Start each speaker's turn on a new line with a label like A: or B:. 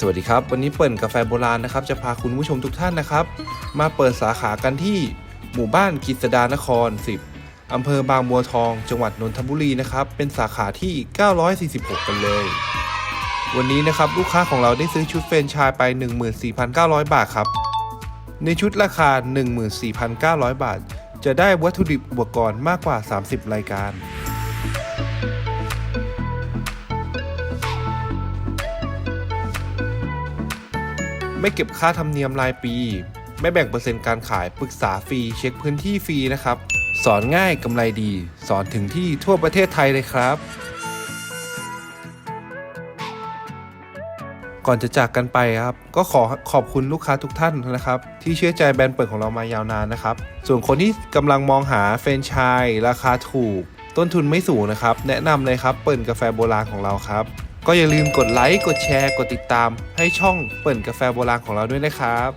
A: สวัสดีครับ วันนี้เปิ่นกาแฟโบราณนะครับ จะพาคุณผู้ชมทุกท่านนะครับ มาเปิดสาขากันที่หมู่บ้านกฤษดานคร 10 อำเภอบางบัวทอง จังหวัดนนทบุรีนะครับ เป็นสาขาที่ 946 กันเลย วันนี้นะครับลูกค้าของเราได้ซื้อชุดเฟรนชายไป 14,900 บาทครับ ในชุดราคา 14,900 บาท จะได้วัตถุดิบอุปกรณ์มากกว่า 30 รายการ ไม่เก็บค่าธรรมเนียมรายปี ไม่แบ่งเปอร์เซ็นต์การขายปรึกษาฟรี เช็คพื้นที่ฟรีนะครับ สอนง่ายกำไรดี สอนถึงที่ทั่วประเทศไทยเลยครับ ก่อนจะจากกันไปครับ ก็ขอขอบคุณลูกค้าทุกท่านนะครับ ที่เชื่อใจแบรนด์เปิดของเรามายาวนานนะครับ ส่วนคนที่กำลังมองหาแฟรนไชส์ราคาถูก ต้นทุนไม่สูงนะครับ แนะนำเลยครับเปิดกาแฟโบราณของเราครับ ก็อย่าลืมกดไลค์ กดแชร์ กดติดตาม ให้ช่องเปิดกาแฟโบราณของเราด้วยนะครับ